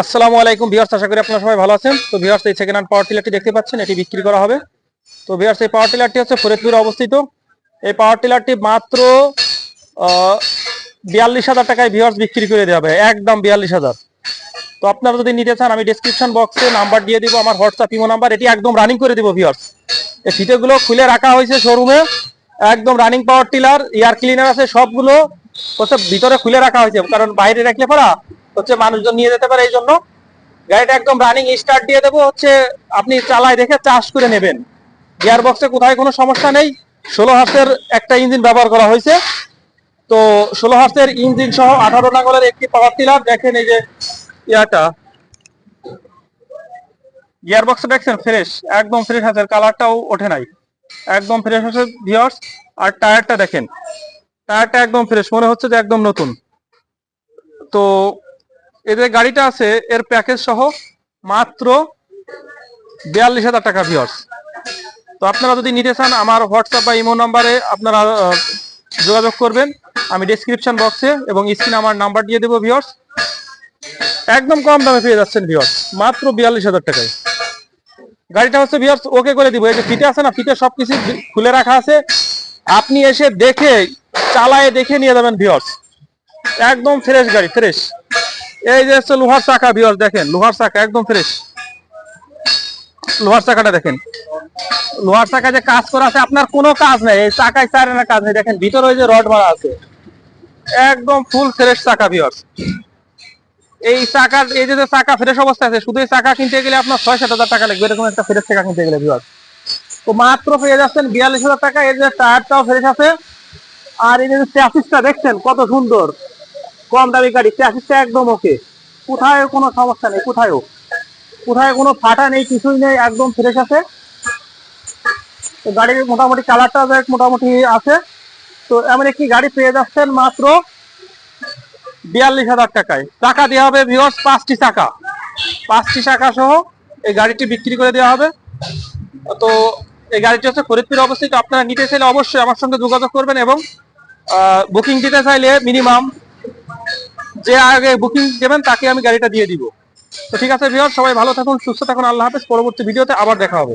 আসসালামু আলাইকুম ভিউয়ার্স, আশা করি আপনারা সবাই ভালো আছেন। তো ভিউয়ার্স, এই সেকেন্ড পাওয়ার টিলারটি দেখতে পাচ্ছেন, এটি বিক্রি করা হবে। তো ভিউয়ার্স, এই পাওয়ার টিলারটি হচ্ছে ফরিদপুরে অবস্থিত। এই পাওয়ার টিলারটি মাত্র বিয়াল্লিশ হাজার টাকায় ভিউয়ার্স বিক্রি করে দেওয়া হবে। একদম বিয়াল্লিশ হাজার। তো আপনারা যদি নিতে চান, আমি ডিসক্রিপশন বক্সে নাম্বার দিয়ে দিব, আমার হোয়াটসঅ্যাপ ইমো নাম্বার এটি একদম রানিং করে দিব ভিউয়ার্স। এই ফিতেগুলো খুলে রাখা হয়েছে শোরুমে একদম running power tiller air cleaner আছে, সবগুলো হচ্ছে ভিতরে খুলে রাখা হয়েছে, কারণ বাইরে রাখলে পড়া হচ্ছে মানুষজন নিয়ে যেতে পারে এই জন্য গাড়িটা একদম রানিং স্টার্ট দিয়ে দেবো, হচ্ছে আপনি চালায় দেখে চাষ করে নেবেন। গিয়ার বক্সে কোথায় কোনো সমস্যা নেই। ষোলো হার্সের একটা ইঞ্জিন ব্যবহার করা হয়েছে। তো ষোলো হার্সের ইঞ্জিন সহ আঠারো নাঙ্গলের একটি পাওয়ার টিলার দেখেন এই যে ইয়াটা। গিয়ার বক্স দেখছেন ফ্রেশ একদম ফ্রেশ আছে কালারটাও ওঠে নাই। একদম ফ্রেশ আছে ভিওর্স আর টায়ারটা দেখেন। টায়ারটা একদম ফ্রেশ মনে হচ্ছে যে একদম নতুন। তো এদের গাড়িটা আছে, এর প্যাকেজ সহ মাত্র বিয়াল্লিশ হাজার টাকা ভিওর্স তো আপনারা যদি নিতে চান, আমার হোয়াটসঅ্যাপ বা ইমো নাম্বারে আপনারা যোগাযোগ করবেন। আমি ডেসক্রিপশন বক্সে এবং স্ক্রিনে আমার নাম্বার দিয়ে দেবো ভিওর্স একদম কম দামে পেয়ে যাচ্ছেন ভিওর্স মাত্র বিয়াল্লিশ হাজার টাকায়। গাড়িটা হচ্ছে ভিওর্স ওকে করে দিব। এই যে ফিটে আছে না ফিটে সব কিছু খুলে রাখা আছে। আপনি এসে দেখে, চালায়ে দেখে নিয়ে যাবেন ভিওর্স একদম ফ্রেশ গাড়ি ফ্রেশ এই যে হচ্ছে লোহার চাকা ভিওর্স দেখেন, লোহার চাকা একদম ফ্রেশ লোহার চাকাটা দেখেন। লোহার চাকা যে কাজ করা আছে, আপনার কোনো কাজ নেই। এই চাকায় চারেনা কাজ নেই। দেখেন, ভিতরে ওই যে রড মারা আছে। একদম ফুল ফ্রেশ চাকা ভিওর্স এই চাকার এই যে চাকা ফ্রেশ অবস্থা আছে, শুধু এই চাকা কিনতে গেলে আপনার ছয় সাত হাজার টাকা লাগবে। এরকম একটা ফ্রেশ চাকা কিনতে গেলে ভিওর্স তো মাত্র পেয়ে যাচ্ছেন বিয়াল্লিশ হাজার টাকা। এই যে টায়ারটাও ফ্রেশ আছে। আর এই যে দেখছেন, কত সুন্দর। কম দামি গাড়ি চ্যাসিসটা একদম ওকে কোথায় কোনো সমস্যা নেই কোথায়ও কোথায় কোনো ফাটা নেই, কিছুই নেই, একদম ফ্রেশ আছে। তো গাড়ির মোটামুটি কালারটা মোটামুটি আছে। তো এমন একটি গাড়ি পেয়ে যাচ্ছেন মাত্র বিয়াল্লিশ হাজার টাকায়। টাকা দেওয়া হবে ভিওর্স পাঁচটি চাকা পাঁচটি চাকা সহ এই গাড়িটি বিক্রি করে দেওয়া হবে। তো এই গাড়িটি হচ্ছে ফরিদপুরে অবস্থিত। আপনারা নিতে চাইলে অবশ্যই আমার সঙ্গে যোগাযোগ করবেন এবং বুকিং দিতে চাইলে মিনিমাম যে আগে বুকিং দেবেন, তাকে আমি গাড়িটা দিয়ে দিব। তো ঠিক আছে ভিওর সবাই ভালো থাকুন, সুস্থ থাকুন, আল্লাহ হাফেজ। পরবর্তী ভিডিওতে আবার দেখা হবে।